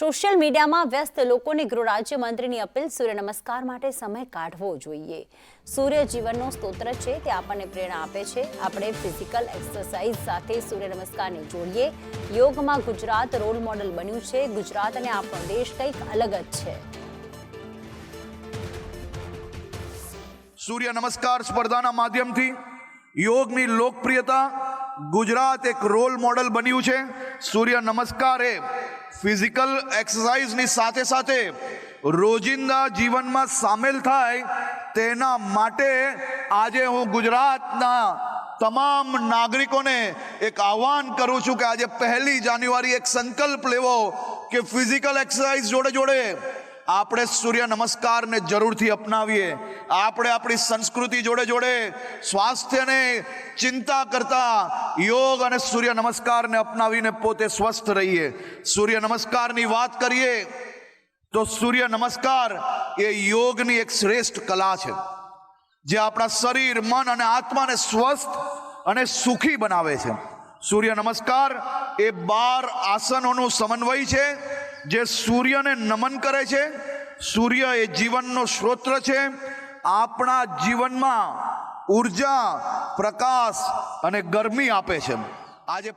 Social મીડિયામાં વ્યસ્ત લોકોને ગૃહ રાજ્યમંત્રીની અપીલ, સૂર્ય નમસ્કાર માટે સમય કાઢવો જોઈએ. સૂર્ય જીવનનો સ્તોત્ર છે, તે આપણને પ્રેરણા આપે છે. આપણે ફિઝિકલ એક્સરસાઇઝ સાથે સૂર્ય નમસ્કારને જોડીએ. યોગમાં ગુજરાત રોલ મોડલ બન્યું છે. ગુજરાત અને આપણો દેશ કંઈક અલગ જ છે. સૂર્ય નમસ્કાર સ્પર્ધાના માધ્યમથી યોગની લોકપ્રિયતા ગુજરાત એક રોલ મોડલ બન્યું છે. સૂર્ય નમસ્કાર. એ ફિઝિકલ એક્સરસાઇઝની સાથે સાથે રોજિંદા જીવનમાં સામેલ થાય તેના માટે આજે હું ગુજરાતના તમામ નાગરિકોને એક આહ્વાન કરું છું કે આજે પહેલી જાન્યુઆરી એક સંકલ્પ લેવો કે ફિઝિકલ એક્સરસાઇઝ જોડે જોડે આપણે સૂર્ય નમસ્કારને જરૂરથી અપનાવીએ. આપણે આપણી સંસ્કૃતિ જોડે જોડે સ્વાસ્થ્યને ચિંતા કરતા યોગ અને સૂર્ય નમસ્કારને અપનાવીને પોતે સ્વસ્થ રહીએ. સૂર્ય નમસ્કારની વાત કરીએ, તો સૂર્ય નમસ્કાર એ યોગની એક શ્રેષ્ઠ કલા છે. જે આપણા શરીર, મન અને આત્માને સ્વસ્થ અને સુખી બનાવે છે. સૂર્ય નમસ્કાર એ બાર આસનોનું સમન્વય છે. જે સૂર્યને નમન કરે છે, સૂર્ય એ જીવનનો સ્ત્રોત્ર છે. આપણા જીવનમાં ઊર્જા, પ્રકાશ અને ગરમી આપે છે. આજે